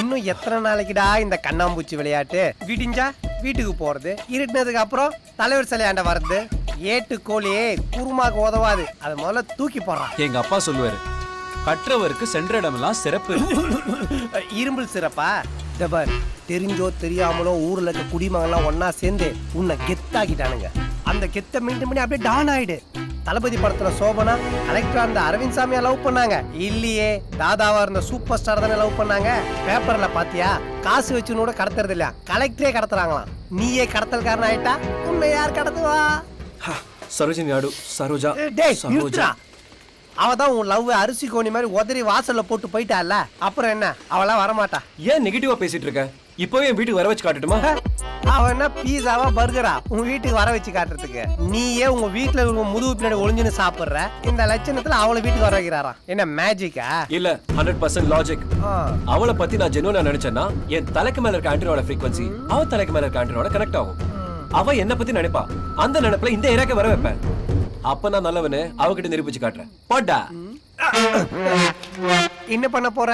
இன்னும் எத்தனை நாளைக்குடா இந்த கண்ணாம்பூச்சி விளையாட்டு? விடிஞ்சா வீட்டுக்கு போறது இருட்டினதுக்கு அப்புறம் தலைவர் சிலையாண்ட வர்றது ஏட்டு கோழியே குருமாக்கு உதவாது. அது முதல்ல தூக்கி போடுறான். எங்க அப்பா சொல்லுவாரு கற்றவருக்கு சென்ற இடமெல்லாம் சிறப்பு. இரும்பல் சிறப்பா? டபர் தெரிஞ்சோ தெரியாமலோ ஊர்ல இருக்க குடிமகன்லாம் ஒண்ணா சேர்ந்து உன்னை கெத்தாக்கிட்டானுங்க. அந்த கெத்தை பண்ணி அப்படியே டான் ஆயிடு. தளபதி படத்துல சோபனா கலெக்டரா இருந்த அரவிந்த் சாமியா லவ் பண்ணாங்க. இல்லையே தாதாவா இருந்த சூப்பர் ஸ்டார் தானே லவ் பண்ணாங்க. பேப்பர்ல பாத்தியா? காசு வச்சு கூட கடத்துறது இல்லையா? கலெக்டரே கடத்துறாங்களாம். நீயே கடத்தல்காரன் ஆயிட்டா? உன்னை யார் கடத்துவா? சரோஜினி நாடு சரோஜா சரோஜா. அவ தான் உன் லவ் அரிசி கோணி மாதிரி உதறி வாசல்ல போட்டு போயிட்டால அப்புறம் என்ன? அவளாம் வரமாட்டா. ஏன் நெகட்டிவா பேசிட்டு இருக்க? இப்பவே என் வீட்டுக்கு வர வச்சு காட்டட்டுமா? அவன் பீஸாவா பர்கரா? உன் வீட்டுக்கு வர வச்சு காட்டுறதுக்கு. நீயே உங்க வீட்டுல உங்க முதுகு பின்னாடி ஒளிஞ்சுன்னு சாப்பிடுற இந்த லட்சணத்துல அவளை வீட்டுக்கு வர வைக்கிறாராம் என்ன மேஜிக்கா இல்ல ஹண்ட்ரட் பர்சன்ட் லாஜிக் அவளை பத்தி நான் ஜெனுவனா நினைச்சேன்னா என் தலைக்கு மேல இருக்க ஆண்டனோட frequency அவ தலைக்கு மேல இருக்க ஆண்டனோட கனெக்ட் ஆகும். அவ என்ன பத்தி நினைப்பா. அந்த நினைப்புல இந்த ஏரியாக்கு வர வைப்பேன். அப்ப நான் நல்லவனு அவகிட்ட நிரூபிச்சு காட்டுறேன். போட்டா என்ன பண்ண போற?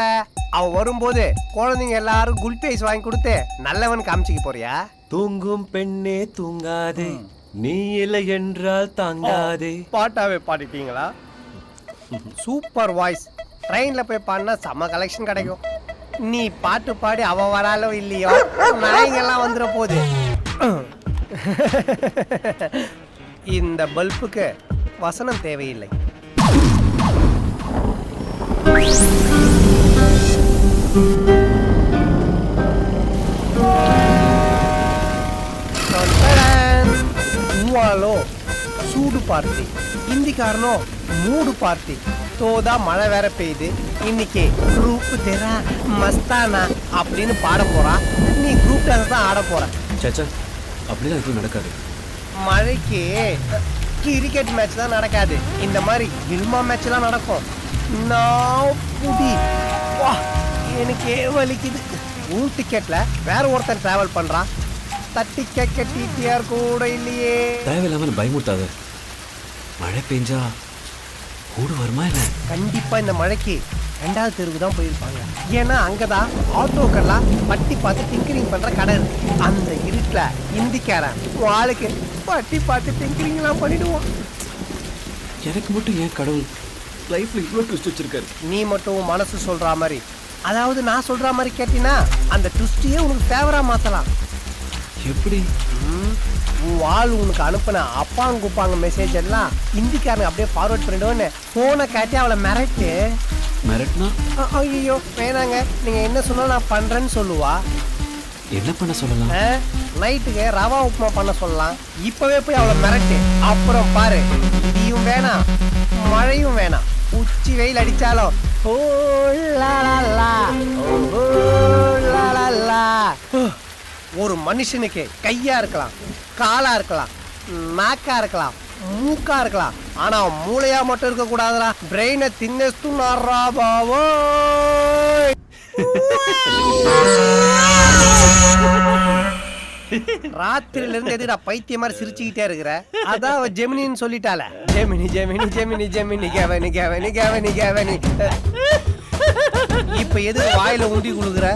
அவ வரும்போது குழந்தைங்க எல்லாரும் குல்பி ஐஸ் வாங்கி கொடுத்து நல்லவன் காமிச்சிக்க போறியா? தூங்கும் பெண்ணே தூங்காதே. நீ இல்லை என்றால் தாங்காதே. பாட்டாவே பாடிட்டீங்களா? சூப்பர் வாய்ஸ் ட்ரெயின்ல போய் பாடினா செம்ம கலெக்ஷன் கிடைக்கும். நீ பாட்டு பாடி அவ வராலோ இல்லையோ நாயங்கெல்லாம் வந்துட போகுது. இந்த பல்புக்கு வசனம் தேவையில்லை. மூவாலோ சூடு பார்ட்டி ஹிந்திக்காரனோ மூடு பார்ட்டி தோதா மழை வேற பெய்யுது இன்னைக்கு குரூப் தெரா மஸ்தானா அப்படின்னு பாட போறான் நீ குரூப் டான்ஸ் தான் ஆட போற. சேச்சா அப்படிலாம் எதுவும் நடக்காது. மழைக்கு கிரிக்கெட் மேட்ச் தான் நடக்காது. இந்த மாதிரி வில்மா மேட்ச்லாம் நடக்கும். நான் புடி. வா எனக்கே வலிக்குது. உன் டிக்கெட்ல வேற ஒருத்தன் டிராவல் பண்றான். தட்டி கேட்க டிடிஆர் கூட இல்லையே. தேவையில்லாம பயமுறுத்தாத. மழை பெஞ்சா கூடு வருமா என்ன? கண்டிப்பா இந்த மழைக்கு ரெண்டாவது தெருவு தான் போயிருப்பாங்க. ஏன்னா அங்கதான் ஆட்டோக்கெல்லாம் பட்டி பார்த்து டிங்கரிங் பண்ற கடை இருக்கு. அந்த இருட்டுல இந்திக்காரன் ஆளுக்கு பட்டி பார்த்து டிங்கரிங்லாம் பண்ணிடுவான். எனக்கு மட்டும் ஏன் கடவுள் லைஃப்ல இவ்வளவு ட்விஸ்ட் வச்சிருக்காரு. நீ மட்டும் மனசு சொல்ற மாதிரி. அதாவது நான் சொல்ற மாதிரி கேட்டினா அந்த ட்விஸ்டையே உனக்கு ஃபேவரா மாத்தலாம். எப்படி? உன் ஆள் உனக்கு அனுப்பின அப்பாங்க குப்பாங்க மெசேஜ் எல்லாம் இந்திக்காரனுக்கு அப்படியே ஃபார்வர்ட் பண்ணிடுவோன்னு ஃபோனை காட்டி அவளை மிரட்டு. மிரட்னா ஐயோ வேணாங்க. நீங்க என்ன சொன்னாலும் நான் பண்றேன்னு சொல்லுவா. என்ன பண்ண சொல்லலாம்? நைட்டுக்கு ரவா உப்புமா பண்ண சொல்லலாம். இப்பவே போய் அவளை மிரட்டு. அப்புறம் பாரு இடியும் வேணாம் மழையும் வேணாம். உச்சி வெயில் அடிச்சாலும் ஓ ஒரு மனுஷனுக்கு கையா இருக்கலாம் காலா இருக்கலாம் நாக்கா இருக்கலாம் மூக்கா இருக்கலாம். ஆனா மூளையா மட்டும் இருக்க கூடாதுடா. பிரெயினை தின்னஸ்து பாவோ ராத்திரில இருந்து எதுடா பைத்திய மாதிரி சிரிச்சுக்கிட்டே இருக்கிற? அதான் அவ ஜெமினின்னு சொல்லிட்டால. ஜெமினி ஜெமினி ஜெமினி ஜெமினி கேவனி கேவனி கேவனி கேவனி. இப்ப எது வாயில உண்டி குழுகுற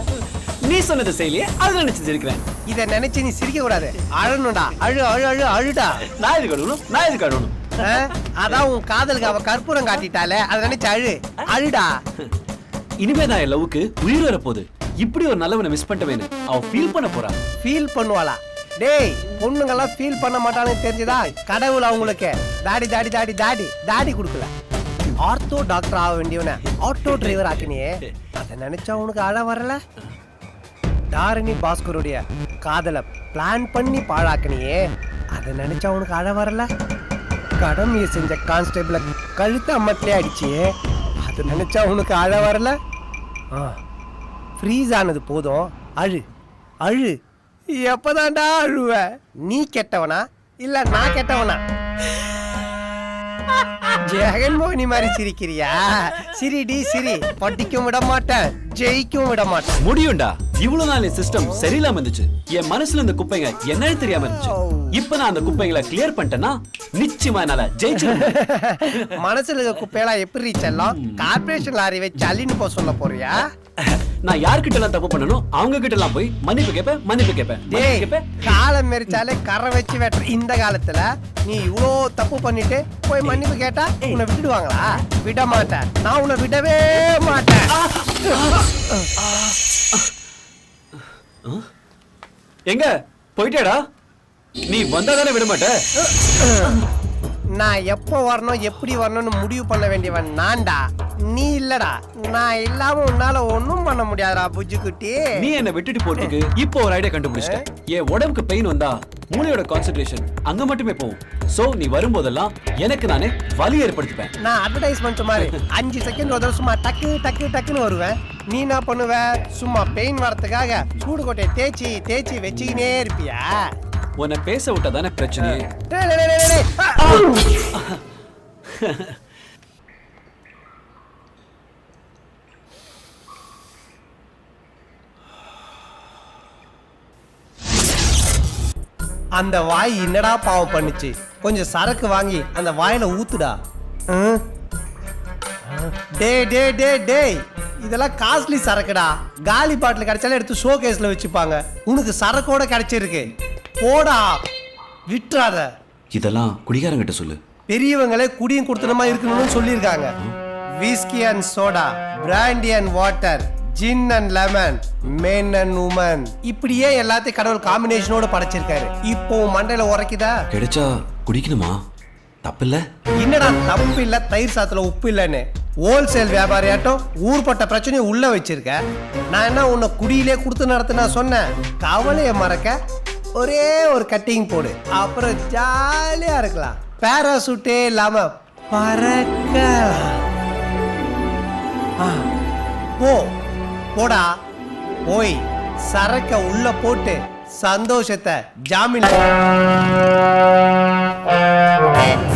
நீ சொன்னது செயலியே அது நினைச்சு சிரிக்கிறேன். இத நினைச்சு நீ சிரிக்க கூடாது. அழணும்டா. அழு அழு அழு அழுடா. நான் இது கழுவணும் நான் இது கழுவணும்? அதான் உன் காதலுக்கு அவ கற்பூரம் காட்டிட்டால. அதை நினைச்சு அழு. அழுடா. இனிமே நான் என் லவ்வுக்கு உயிர் வர போகுது இப்படி ஒரு நல்லவனை மிஸ் பண்ணிட்டவேன்னு அவன் ஃபீல் பண்ண போறான் ஃபீல் பண்ணுவாளா? டேய் பொண்ணுங்கெல்லாம் ஃபீல் பண்ண மாட்டாங்கன்னு தெரிஞ்சுதா? கடவுள் அவங்களுக்கு. தாடி தாடி தாடி தாடி தாடி கொடுக்கல. ஆர்த்தோ டாக்டர் ஆக வேண்டியவன ஆட்டோ டிரைவர் ஆக்கினியே. அதை நினைச்சா உனக்கு அழ வரல? தாரிணி பாஸ்கருடைய காதலை பிளான் பண்ணி பாழாக்கினியே. அதை நினைச்சா உனக்கு அழ வரல? கடமையை செஞ்ச கான்ஸ்டபிளை கழுத்து அம்மத்திலே அடிச்சியே. அதை நினைச்சா உனக்கு அழ வரல? ஆ. ஃப்ரீஸ் ஆனது போதும். அழு அழு. எப்பதான்டா அழுவ? நீ கெட்டவனா? இல்ல நான் கெட்டவனா? ஜெகன்மோகினி மாதிரி சிரிக்கிறியா? சிரிடி சிரி. படிக்கும் விட மாட்டேன் ஜெயிக்கும் விட மாட்டேன். முடியும்டா. இவ்வளவு நாள் சிஸ்டம் சரியில்லாம இருந்துச்சு. என் மனசுல இந்த குப்பைங்க என்னன்னு தெரியாம இருந்துச்சு. இப்ப நான் அந்த குப்பைங்களை கிளியர் பண்ணிட்டேன்னா நிச்சயமா என்னால ஜெயிச்சிருவேன் மனசுல இருக்க குப்பையெல்லாம் எப்படி செல்லம்? கார்பரேஷன் லாரி வச்சு அள்ளின்னு போக சொல்ல போறியா? நான் யார்கிட்ட எல்லாம் தப்பு பண்ணணும் அவங்க கிட்ட எல்லாம் போய் மன்னிப்பு கேட்பேன் மன்னிப்பு கேட்பேன் டேய் கேட்பேன் காலம் மெரிச்சாலே கரை வச்சு வெட்டுற இந்த காலத்துல நீ இவ்வளோ தப்பு பண்ணிட்டு போய் மன்னிப்பு கேட்டா உன்னை விட்டுடுவாங்களா? விட மாட்டேன். நான் உன்னை விடவே மாட்டேன். எங்க? போயிட்டேடா. நீ வந்தா தானே விட மாட்ட? நான் எப்போ வரணும் எப்படி வரணும்னு முடிவு பண்ண வேண்டியவன் நான்டா. நீ இல்லடா. நான் இல்லாம உன்னால ஒண்ணும் பண்ண முடியாதுடா புஜ்ஜு குட்டி நீ என்ன விட்டுட்டு போறதுக்கு இப்போ ஒரு ஐடியா கண்டுபிடிச்சிட்டேன் என் உடம்புக்கு பெயின் வந்தா மூளையோட கான்சென்ட்ரேஷன் அங்க மட்டுமே போகும். சோ நீ வரும்போதெல்லாம் எனக்கு நானே வலி ஏற்படுத்திப்பேன். நான் அட்வர்டைஸ்மெண்ட் மாதிரி அஞ்சு செகண்ட் ஒரு சும்மா டக்கு டக்கு டக்குன்னு வருவேன். நீ என்ன பண்ணுவ? சும்மா பெயின் வரதுக்காக சூடு கோட்டையை தேய்ச்சி தேய்ச்சி வச்சுக்கினே இருப்பியா? உன்னை பேச விட்டா தானே பிரச்சனை டேய், டேய், டேய், டேய், டேய். அந்த வாய் என்னடா பாவம் பண்ணுச்சு? கொஞ்சம் சரக்கு வாங்கி அந்த வாயில ஊத்துடா. டேய் டேய் டேய் டேய் இதெல்லாம் காஸ்ட்லி சரக்குடா. காலி பாட்டில் கிடைச்சாலும் எடுத்து ஷோ கேஸ்ல வச்சுப்பாங்க. உனக்கு சரக்கோட கிடைச்சிருக்கு. போடா. விட்டுறாத. இதெல்லாம் குடிகாரங்கிட்ட சொல்லு. பெரியவங்களே குடியும் கொடுத்தனமா இருக்கணும்னு சொல்லியிருக்காங்க. Whisky and soda brandy and water gin and lemon men and women இப்படியே எல்லாத்தையும் கடவுள் காம்பினேஷனோட படைச்சிருக்காரு. இப்போ மண்டையில உரைக்குதா? கிடைச்சா குடிக்கணுமா? தப்பில்ல. என்னடா தப்பு இல்ல தயிர் சாத்துல உப்பு இல்லைன்னு? ஹோல்சேல் வியாபாரியாட்டம் ஊர்பட்ட பிரச்சனையை உள்ள வச்சிருக்க. நான் என்ன உன்னை குடியிலே கொடுத்து நடத்த நான் சொன்னேன்? கவலையை மறக்க ஒரே ஒரு கட்டிங் போடு. அப்புறம் ஜாலியா இருக்கலாம். பேராசூட்டே இல்லாம பறக்கலாம் ஆ, போ. போடா. போய் சரக்க உள்ள போட்டு சந்தோஷத்தை ஜாமீன்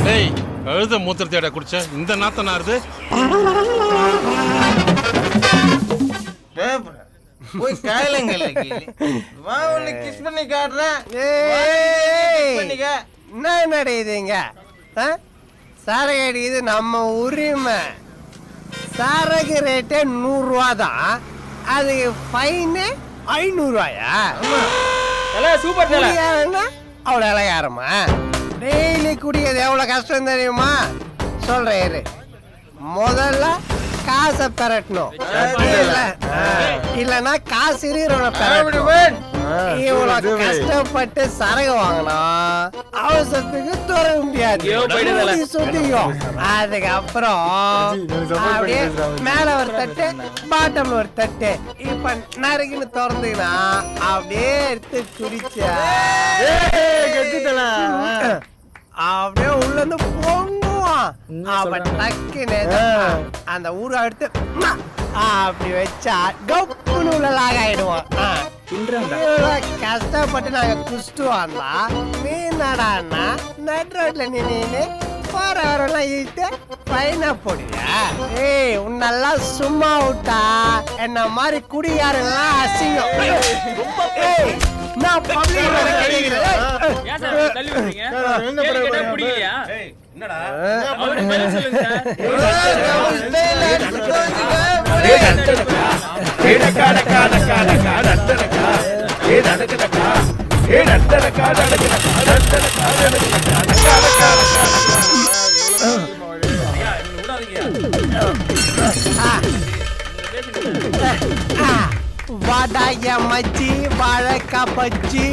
டேய் கழுத மூத்திரத்தேட குடிச்ச இந்த நாத்தம் நாருது போய் காயலங்கல்ல வா உன்னை கிஸ் பண்ணி காட்டுறேன். பண்ணிக்க. என்ன நடக்குதுங்க ஆ? சரக்கு அடிக்குது நம்ம உரிமை. சரக்கு ரேட்டே நூறுரூவா தான் அதுக்கு ஃபைனு ஐநூறுரூவாயா சூப்பர் குடியாரன்னா அவ்வளோ இலகாரமா டெய்லி குடிக்கிறது எவ்வளோ கஷ்டம் தெரியுமா? சொல்கிறேன் இரு. முதல்ல காசை பெரட்டணும். இல்லைன்னா காசு இருக்கிறவனை பெரட்டணும். இவ்வளவு கஷ்டப்பட்டு சரகு வாங்கினா அவசரத்துக்கு துற முடியாது. மூடி சுத்திக்கும் அதுக்கப்புறம் அப்படியே மேல ஒரு தட்டு பாட்டம்ல ஒரு தட்டு. இப்ப நறுக்குன்னு திறந்துக்கினா அப்படியே எடுத்து குடிச்சா அப்படியே உள்ள இருந்து பொங்குவான் அப்ப டக்குன்னு அந்த ஊரை எடுத்து அப்படி வச்சா கப்புன்னு உள்ள லாக் ஆயிடுவான் கஷ்டப்பட்டு நாங்க குடிச்சிட்டு வந்தா நீ நடான்னா நட் ரோட்ல நின்னு போறவரெல்லாம் இழுத்து ஃபைனா போடுவியா ஏய் உன்னெல்லாம் சும்மா விட்டா என்ன மாதிரி குடியாரெல்லாம் அசிங்கம் ஏய் நான் பப்ளிக் சார் இப்படி வாழைக்கா பச்சி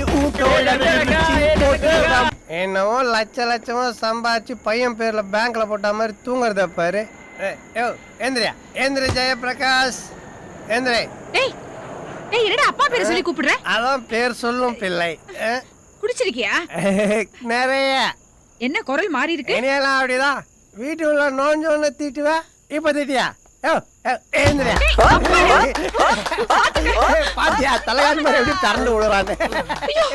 என்னவோ லட்ச லட்சமா சம்பாதிச்சு பையன் பேர்ல பேங்க்ல போட்ட மாதிரி தூங்குறத பாரு. ஏந்திரியா ஏந்திர ஜெயபிரகாஷ் ஏந்திரே டேய் டேய் என்னடா அப்பா பேரை சொல்லி கூப்பிடுற அதான் பேர் சொல்லும் பிள்ளை குடிச்சிருக்கியா நிறைய என்ன குரல் மாறி இருக்கு அப்படிதான் வீட்டு உள்ள நோஞ்சோன்னு திட்டுவ இப்ப திட்டியா. பாத்தியா தலைகாணி மாதிரி எப்படி திறந்து விடுறான்னு ஐயோ,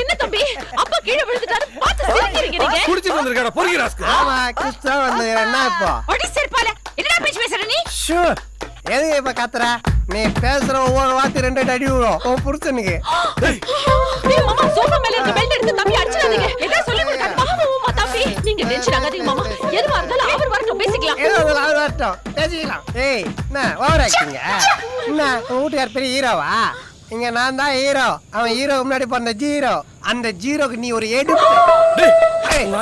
என்ன தம்பி? அப்பா கீழே விழுந்துட்டாரு. பார்த்து சிரிக்கிறீங்க நீங்க. குடிச்சிட்டு வந்திருக்காடா பொறுக்கி ராஸ்க்கு ஆமா கிறிஸ்தவ வந்து என்ன இப்போ? அடி செருப்பால. என்னடா பேச்சு பேசுற நீ? ஷூ எதுக்கு இப்ப கத்துற? நீ பேசுற ஒவ்வொரு வார்த்தை ரெண்டு அடி விடும் உன் புருஷனுக்கு. மாமா சோஃபா மேல இருக்க பெல்ட் எடுத்து தம்பி அடிச்சிடாதீங்க. ஏதா சொல்லி டென்ஷன் ஆகாதீங்க மாமா எதுவா இருந்தாலும் அவர் வரட்டும் பேசிக்கலாம் ஏதோ ஒரு ஆள் வரட்டும் பேசிக்கலாம் ஏய் என்ன ஓவர் ஆக்டிங்க என்ன உன் வீட்டுக்கார் பெரிய ஹீரோவா இங்க நான் தான் ஹீரோ அவன் ஹீரோ முன்னாடி பிறந்த ஜீரோ அந்த ஜீரோக்கு நீ ஒரு எடுப்பு உங்க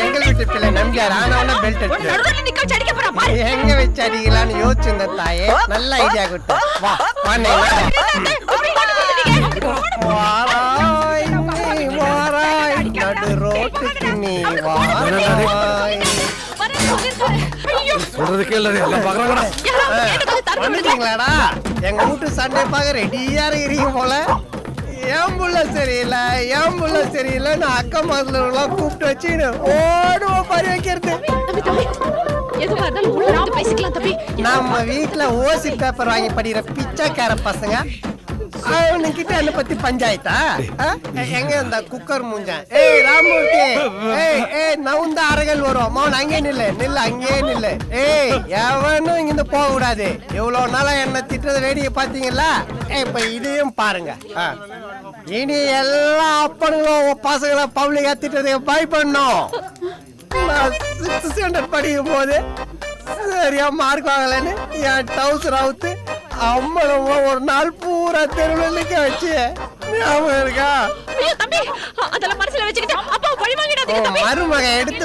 எங்க வீட்டு பிள்ளை நம்பியார் ஆனவன பெல்ட் எங்க வச்சு அடிக்கலாம்னு யோசிச்சிருந்த தாயே நல்ல ஐடியா கொடுத்த வா வாராய் சொல்றது கேளு எல்லாம் பாக்குறாங்கடா வந்துட்டீங்களாடா எங்க வீட்டு சண்டை பார்க்க ரெடியா இருக்கிறீங்க போல. ஏன் புள்ள சரியில்லை ஏன் புள்ள சரியில்லைன்னு அக்கம் பக்கத்துல கூப்பிட்டு வச்சுன்னு ஓடுவோம் பறி வைக்கிறது. நம்ம வீட்ல ஓசி பேப்பர் வாங்கி படிக்கிற பிச்சைக்கார பசங்க அவனுக்கிட்ட என்ன பத்தி பஞ்சாயத்தா? எங்க இந்த குக்கர் மூஞ்சன் ஏய் ராமூர்த்தி ஏய் ஏய் நவுந்த அறைகள் வரும் மௌன் அங்கே நில்லு நில்லு அங்கே நில்லு ஏய் எவனும் இங்கிருந்து போக கூடாது இவ்வளவு நாளா என்ன திட்டத பாத்தீங்களா ஏய் இப்ப இதையும் பாருங்க. இனி எல்லா அப்பனுங்களும் பசங்களை பப்ளிக்கா திட்டதுக்கு பயப்படணும் சிக்ஸ்த் ஸ்டாண்டர்ட் படிக்கும் போது சரியா மார்க் வாங்கலன்னு என் டவுசர் அவுத்து அம்மனவ ஒரு நாள் பூரா தெருவில் நிக்க வச்சு. ஞாபகம் இருக்கா? தம்பி அதெல்லாம் மனசுல வச்சுக்கிட்டு அப்பா பழி வாங்கிடாதீங்க தம்பி. மருமக எடுத்து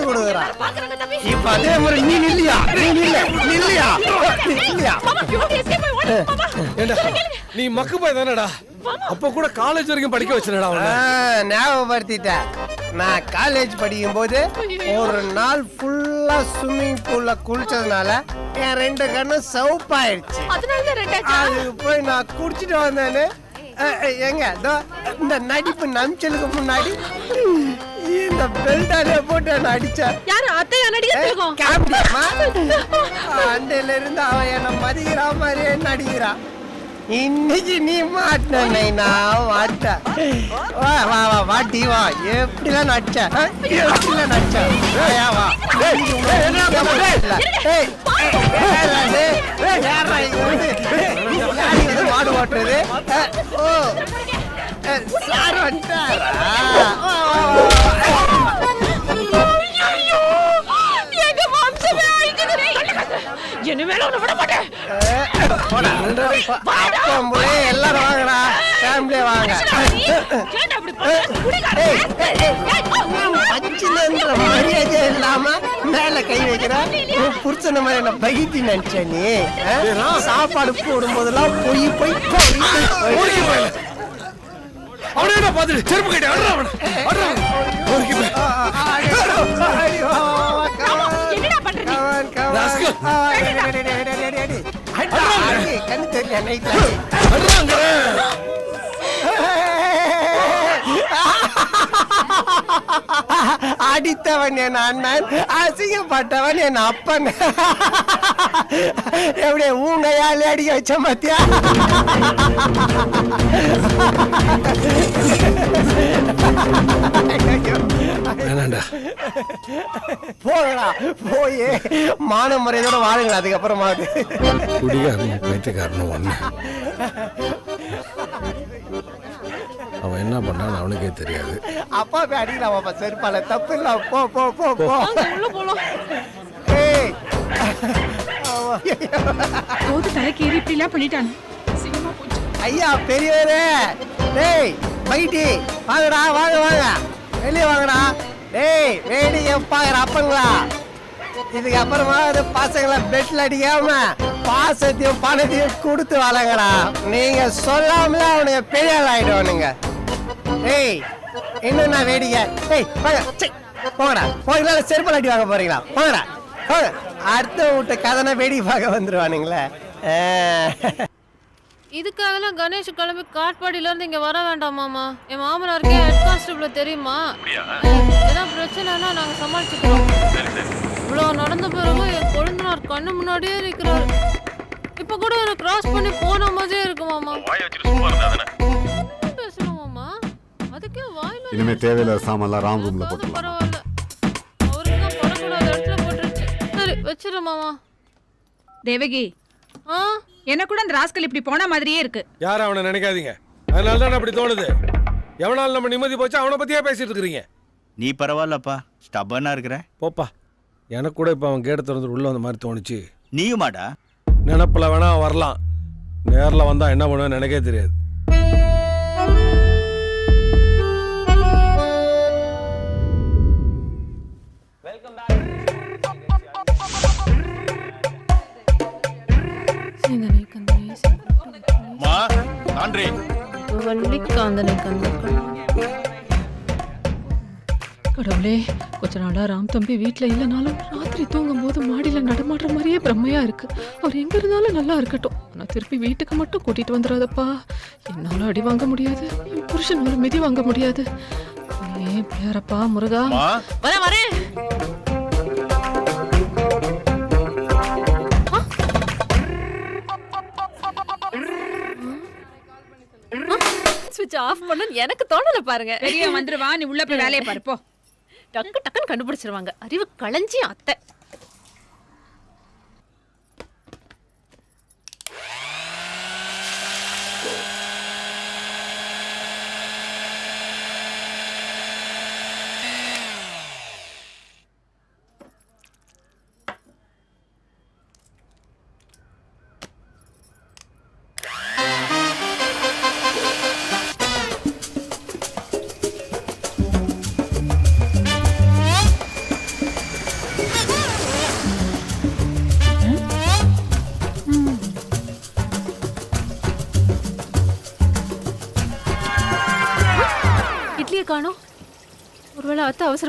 தம்பி. இப்ப அதே மாதிரி நீ நில்லியா? நீ ஓடு மாமா ஏண்டா? நீ மக்கு போய் தானடா அப்ப கூட காலேஜ் வரைக்கும் படிக்க வச்சிருடா ஞாபகப்படுத்திட்டேன். நான் காலேஜ் படிக்கும் போது ஒரு நாள் ஃபுல்லா ஸ்விம்மிங் பூல்ல குளிச்சதுனால என் ரெண்டு கண்ணும் சவுப்பாயிடுச்சு. அதனால அதுக்கு போய் நான் குடிச்சிட்டு வந்தேன்னு எங்க இந்த நடிப்பு நம்பிச்சலுக்கு முன்னாடி இந்த பெல்டாலே போட்டு என்ன அடிச்சேன் யாரு அத்தையா நடிகர் காமெடியம்மா அண்டையில இருந்து அவன் என்ன மதிக்கிறா மாதிரியே நடிக்கிறான். இன்னைக்கு நீ மாட்டின நான் மாட்டேன். வா வா வா வாட்டி வா. எப்படிலாம் நடிச்ச? எப்படிலாம் நடிச்ச? வா. மாடு ஓட்டுறது? ஆ, ஓ. ஆ, சார் வந்துட்டாரா வா, வா, வா, வா. எங்க வம்சமே அழிஞ்சது என்ன வேலை உன்னை விட மாட்டேன் அப்பம்புலே எல்லாரும் வாங்கடா ஃபேமிலியே வாங்க பச்சிலன்ற மரியாதை இல்லாம மேல கை வைக்கிற உன் புருஷன மாதிரி என்ன பகிட்டி நினைச்ச நீ? சாப்பாடு போடும் போதெல்லாம் பொய் பொய் அவனே பாத்துட்டு செருப்பு கட்டி அட்றா அவன அட்றா அடித்தவன் என் அண்ணன் அசிங்கப்பட்டவன் என் அப்பன். எப்படி ஊங்கையாலே அடிக்க வச்ச மத்தியா வேணாண்டா. போகடா போய். மான முறையோட வாழுங்களா அதுக்கப்புறமா குடிகாரனும் பைத்தியக்காரனும் ஒண்ணு. அவன் என்ன பண்ணான்னு அவனுக்கே தெரியாது. அப்பா போய் அடிக்கலாம் அப்பா செருப்பால. தப்பு இல்ல போ போ போ போ. ஏய் ஆமா. போது தலைக்கு ஏறி இப்படி எல்லாம் பண்ணிட்டானு. ஐயா பெரியவரே. டேய் பைட்டி வாங்கடா வாங்க வாங்க. வெளியே வாங்கடா. டேய் வேடிக்கை பாக்குற அப்பங்களா இதுக்கப்புறமா அது பசங்களை பெட்ல அடிக்காம பாசத்தையும் பணத்தையும் கொடுத்து வளங்கடா. நீங்க சொல்லாமலே அவனுங்க பெரிய ஆள் ஆயிடுவானுங்க. டேய் என்னண்ணா வேடிக்கை. டேய் வாங்க போங்கடா. போங்களா செருப்பல் அடி வாங்க போறீங்களா? போங்கடா போங்க. அடுத்த வீட்டு கதனை வேடிக்கை பார்க்க வந்துருவானுங்களே. ஆ. இதுக்காகலாம் கணேஷ் கிளம்பி காட்பாடியில இருந்து இங்க வர வேண்டாம் மாமா. என் மாமனாருக்கே ஹெட் கான்ஸ்டபிள் தெரியுமா ஏதாவது பிரச்சனைனா நாங்க சமாளிச்சுக்கிறோம். இவ்வளவு நடந்த பிறகு என் குழந்தை மாமனார் கண்ணு முன்னாடியே இருக்கிறாரு இப்ப கூட என்ன கிராஸ் பண்ணி போன மாதிரியே இருக்கு மாமா. பேசணும் மாமா? அதுக்கே வாயில இனிமே தேவையில்லாத சாமான்லாம் ராம் ரூம்ல போட்டுலாம் பரவாயில்ல. அவருக்கு படக்கூடாத இடத்துல போட்டுருச்சு. சரி வச்சிரு மாமா. தேவகி. ஆ? என்ன கூட அந்த ராஸ்கல் இப்படி போன மாதிரியே இருக்கு. யாரும் அவனை நினைக்காதீங்க. அதனால தான் அப்படி தோணுது. எவனால நம்ம நிம்மதி போச்சு அவனை பத்தியே பேசிட்டு இருக்கிறீங்க? நீ பரவாயில்லப்பா ஸ்டபனா இருக்கிற. போப்பா எனக்கு கூட இப்போ அவன் கேட்ட திறந்து உள்ள வந்த மாதிரி தோணுச்சு. நீயுமாடா? நினப்பில் வேணா அவன் வரலாம். நேரில் வந்தா என்ன பண்ணுவேன்னு எனக்கே தெரியாது. சிந்தனை கந்தனை மா ஆண்ட்ரி வள்ளி காந்தனை கந்தனை கடவுளே கொஞ்ச நாளா ராம் தம்பி வீட்ல இல்லைனாலும் ராத்திரி தூங்கும் போது மாடியில நடமாடுற மாதிரியே பிரம்மையா இருக்கு. அவர் எங்க இருந்தாலும் நல்லா இருக்கட்டும். ஆனா திருப்பி வீட்டுக்கு மட்டும் கூட்டிட்டு வந்துடாதப்பா என்னால அடி வாங்க முடியாது. என் புருஷன் ஒரு மிதி வாங்க முடியாது. ஏன் பிள்ளையாரப்பா முருகா? வரேன் வரேன் ஸ்விட்ச் ஆஃப் பண்ணு எனக்கு தோணல பாருங்க. பெரிய வந்துருவா நீ உள்ள போய் வேலையை பாரு போ. டக்கு டக்குன்னு கண்டுபிடிச்சிருவாங்க. அறிவு களஞ்சி அத்தை.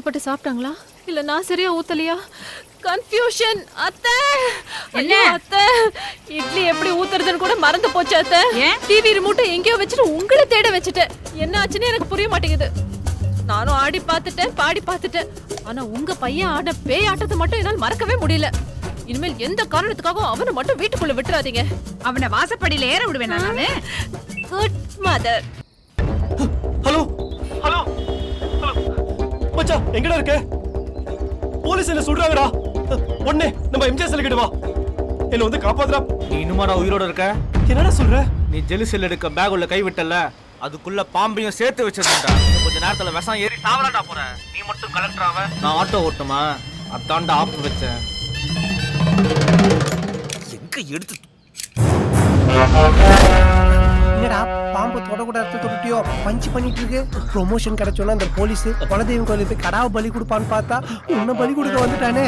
அவசரப்பட்டு சாப்பிட்டாங்களா? இல்ல நான் சரியா ஊத்தலையா? கன்ஃபியூஷன் அத்தை. என்ன? அத்தை. இட்லி எப்படி ஊத்துறதுன்னு கூட மறந்து போச்சு அத்தை. ஏன்? டிவி ரிமோட்டை எங்கேயோ வச்சுட்டு உங்களை தேட வச்சுட்டேன். என்ன ஆச்சுன்னு எனக்கு புரிய மாட்டேங்குது. நானும் ஆடி பார்த்துட்டேன் பாடி பார்த்துட்டேன். ஆனா உங்க பையன் ஆட பேய் ஆட்டத்தை மட்டும் என்னால் மறக்கவே முடியல. இனிமேல் எந்த காரணத்துக்காகவும் அவனை மட்டும் வீட்டுக்குள்ள விட்டுறாதீங்க. அவனை வாசப்படியில ஏற விடுவேன் நானு குட் மதர் ஹலோ? ஹலோ? மச்சான் எங்கடா இருக்க? போலீஸ் என்ன சொல்றாங்கடா? உடனே நம்ம எம்ஜிஆர் செல்கிட்ட வா. என்ன வந்து காப்பாத்துறா நீ இன்னுமாடா உயிரோட இருக்க? என்னடா சொல்ற? நீ ஜெலி செல் எடுக்க பேக் உள்ள கை விட்டல அதுக்குள்ள பாம்பையும் சேர்த்து வச்சிருந்தா இன்னும் கொஞ்ச நேரத்துல விஷம் ஏறி சாவலாடா போற. நீ மட்டும் கலெக்டர் ஆவ? நான் ஆட்டோ ஓட்டுமா? அதான்டா ஆப் வச்சேன். எங்க எடுத்து என்னடா பாம்பு தொடக்கூட இடத்துல தொட்டியோ பஞ்சு பண்ணிட்டு இருக்கு. ப்ரொமோஷன் கிடைச்சோன்னா அந்த போலீஸ் குலதெய்வம் கோயிலுக்கு கடாவை பலி கொடுப்பான்னு பார்த்தா உன்னை பலி கொடுக்க வந்துட்டானே.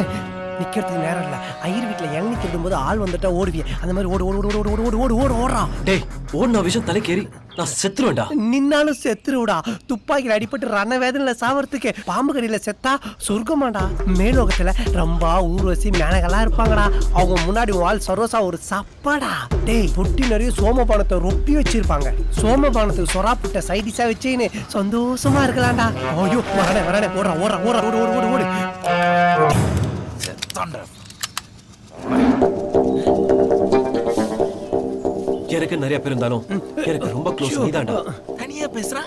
நிக்கிறதுக்கு நேரம் இல்ல. ஐயர் வீட்டுல இளநீ திருடும் போது ஆள் வந்துட்டா ஓடுவியே. அந்த மாதிரி ஓடு ஓடு ஓடு ஓடு ஓடு ஓடு ஓடு ஓடு ஓடுறான். டேய் ஓடுன விஷயம் தலைக்கேறி. நான் செத்துருவேன்டா. நின்னாலும் செத்துருவிடா. துப்பாக்கில அடிபட்டு ரண வேதனையில சாவறதுக்கு பாம்பு கடியில செத்தா சொர்க்கமாடா. மேலோகத்துல ரொம்ப ஊர்வசி மேனகெல்லாம் இருப்பாங்கடா. அவங்க முன்னாடி வால் சரோசா ஒரு சப்பாடா. டேய் பொட்டி நிறைய சோமபானத்தை ரொப்பி வச்சிருப்பாங்க. சோமபானத்துக்கு சொராப்புட்ட சைடிஷா வச்சேன்னு சந்தோஷமா இருக்கலாம்டா. ஐயோ வரானே வரானே ஓடுறா ஓடுறா ஓடுறா ஓடு ஓடு ஓடு. ஓடு எனக்கு நிறைய பேர் இருந்தாலும் எனக்கு ரொம்ப க்ளோஸ் நீதான்டா. தனியா பேசுறா?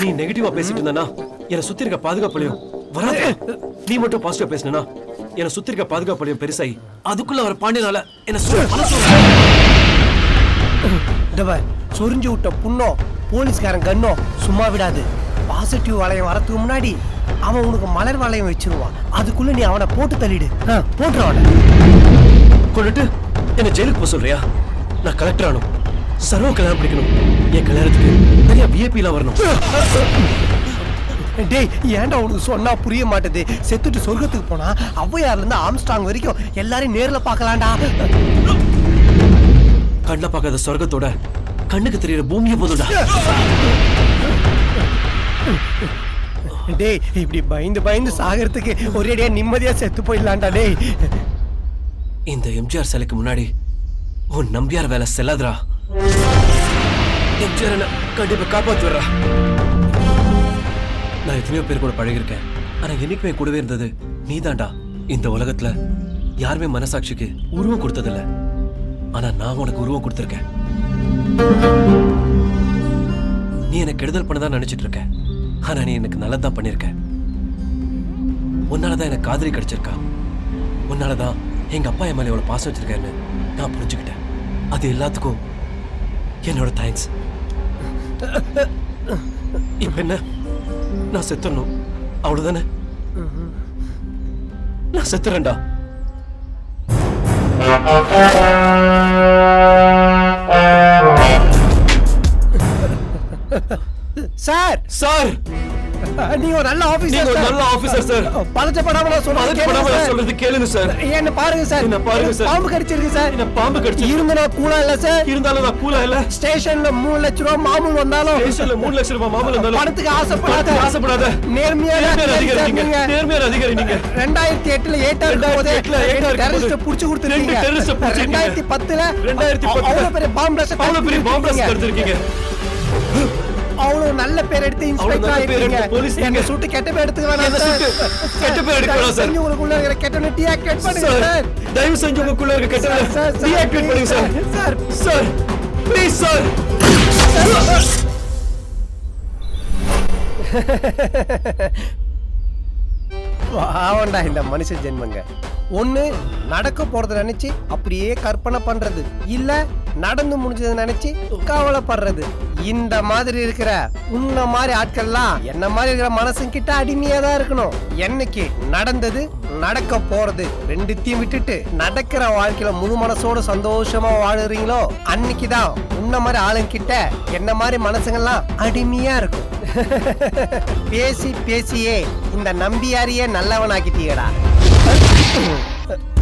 நீ நெகட்டிவா பேசிட்டு இருந்தானா? என்ன சுத்தி இருக்க பாதுகாப்புலையும் வராது. நீ மட்டும் பாசிட்டிவா பேசினா என்ன சுத்தி இருக்க பாதுகாப்புலையும் பெருசாகி அதுக்குள்ள வர பாண்டியனால என்ன சொரிஞ்சு விட்ட புண்ணோ போலீஸ்காரன் கண்ணோ சும்மா விடாது. பாசிட்டிவ் வளையம் வரதுக்கு முன்னாடி அவன் உனக்கு மலர் வளையம் வச்சிருவான். அதுக்குள்ள நீ அவனை போட்டு தள்ளிடு. ஆ, போட்டுரு அவனை. கொண்டுட்டு என்ன ஜெயிலுக்கு போக சொல்றியா? நான் கலெக்டர் ஆகணும் சர்வ கல்யாணம் பிடிக்கணும் என் கல்யாணத்துக்கு நிறைய விஐபி எல்லாம் வரணும். டேய் ஏன்டா உனக்கு சொன்னா புரிய மாட்டேது? செத்துட்டு சொர்க்கத்துக்கு போனா ஔவையார்ல இருந்து ஆம்ஸ்டாங் வரைக்கும் எல்லாரையும் நேர்ல பார்க்கலாம்டா. கண்ணை பார்க்காத சொர்க்கத்தோட கண்ணுக்கு தெரியற பூமியே போதும்டா. டேய் இப்படி பயந்து பயந்து சாகிறதுக்கு ஒரேடியா நிம்மதியா செத்து போயிடலாம்டா டேய். இந்த எம்ஜிஆர் சிலைக்கு முன்னாடி உன் நம்பியார் வேலை செல்லாதுடா. எம்ஜிஆர் கண்டிப்பா காப்பாத்தி நான் எத்தனையோ பேர் கூட பழகிருக்கேன் ஆனா என்னைக்குமே கூடவே இருந்தது நீதான்டா. இந்த உலகத்துல யாருமே மனசாட்சிக்கு உருவம் கொடுத்ததில்ல. ஆனா நான் உனக்கு உருவம் கொடுத்திருக்கேன். நீ எனக்கு கெடுதல் பண்ணதான் நினைச்சிட்டு இருக்க. ஆனா நீ எனக்கு நல்லதான் பண்ணிருக்க உன்னாலதான் எனக்கு காதலி கிடைச்சிருக்கா. உன்னாலதான் எங்க அப்பா என் மேல எவ்வளவு பாசம் வச்சிருக்காருன்னு நான் புரிஞ்சுக்கிட்டேன். அது எல்லாத்துக்கும் என்னோட தேங்க்ஸ் இப்ப என்ன? நான் செத்துடணும். அவ்வளவுதானே? நான் செத்துறேன்டா. சார்! சார்! நீங்க ஒரு நல்ல ஆபீசர் நீங்க ஒரு நல்ல officer, sir. பதட்டப்படாம நான் சொல்றது பதட்டப்படாம கேளுங்க நான் சார். சொல்றது கேளுங்க சார். என்ன பாருங்க சார். என்ன பாருங்க சார். பாம்பு கடிச்சிருக்கு சார். என்ன பாம்பு கடிச்சு இருந்து கூலா இல்ல சார். இருந்தாலும் நான் கூலா இல்ல. ஸ்டேஷன்ல மூணு லட்ச ரூபா மாமூல் வந்தாலும் ஸ்டேஷன்ல மூணு லட்சம் ரூபாய் மாமூல் இருந்தாலும் பணத்துக்கு ஆசைப்படாத ஆசைப்படாத. நேர்மையான நேர்மையான அதிகாரி சார் நீங்க. நேர்மையான அதிகாரி நீங்க. ரெண்டாயிரத்தி எட்டுல ஏட்டா இருக்கும் போது 2008 ல ஏட்டா இருக்கும் போது. டெரரிஸ்ட புடிச்சு கொடுத்துருக்கீங்க. ரெண்டு. ரெண்டாயிரத்தி பத்துல ரெண்டாயிரத்தி பத்துல. அவ்வளவு பெரிய பாம்பு அவ்வளவு பெரிய பாம்பு ரசம் எடுத்திருக்கீங்க அவ்வளவு நல்ல பேர் எடுத்து இன்ஸ்பெக்டர் police என்ன நீங்க. சுட்டு கெட்ட பேர் எடுத்துக்க வேணாம் சார். கெட்ட பேர் எடுக்க வேணாம் சார். உங்களுக்குள்ள இருக்கிற கெட்ட டீஆக்டிவேட் பண்ணுங்க சார் தயவு செஞ்சு உங்களுக்குள்ள இருக்க கெட்டதை சார், சார், டீஆக்டிவேட் பண்ணுங்க sir sir. Sir please sir பாவண்டா இந்த மனுஷ ஜென்மங்க ஒன்று நடக்க போறத நினைச்சு அப்படியே கற்பனை பண்றது. இல்ல நடந்து முடிஞ்சதை நினைச்சு கவலைப்படுறது. இந்த மாதிரி இருக்கிற உன்ன மாதிரி ஆட்கள்லாம் என்ன மாதிரி இருக்கிற மனசுங்கிட்ட அடிமையா தான் இருக்கணும். என்னைக்கு நடந்தது நடக்க போறது ரெண்டுத்தையும் விட்டுட்டு நடக்கிற வாழ்க்கையில முழு மனசோட சந்தோஷமா வாழுறீங்களோ அன்னைக்கு தான் உன்ன மாதிரி ஆளுங்கிட்ட என்ன மாதிரி மனசுங்கெல்லாம் அடிமையா இருக்கும். பேசி பேசியே இந்த நம்பியாரியே நல்லவனாக்கிட்டீங்கடா. Uh,